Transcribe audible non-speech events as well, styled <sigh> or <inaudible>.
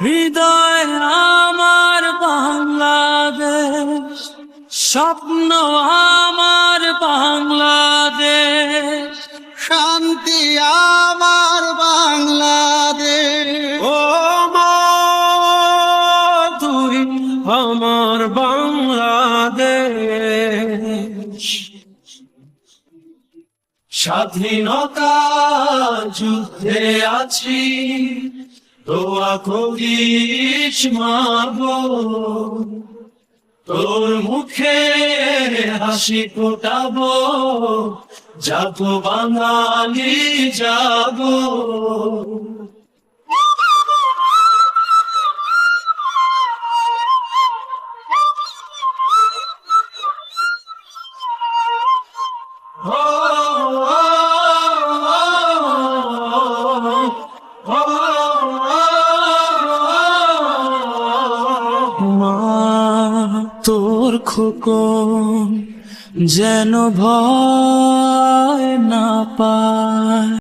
হৃদয় আমার বাংলাদেশ, স্বপ্ন আমার বাংলাদেশ, শান্তি আমার বাংলাদেশ। ও তুই আমার বাংলাদেশ। স্বাধীনতা যুদ্ধে আছি দোয়া করিস মাগো তোর মুখে হাসি ফোটাবো যাব বাঙালি যাব। <laughs> মা তোর খোকন যেন ভয় না পায়।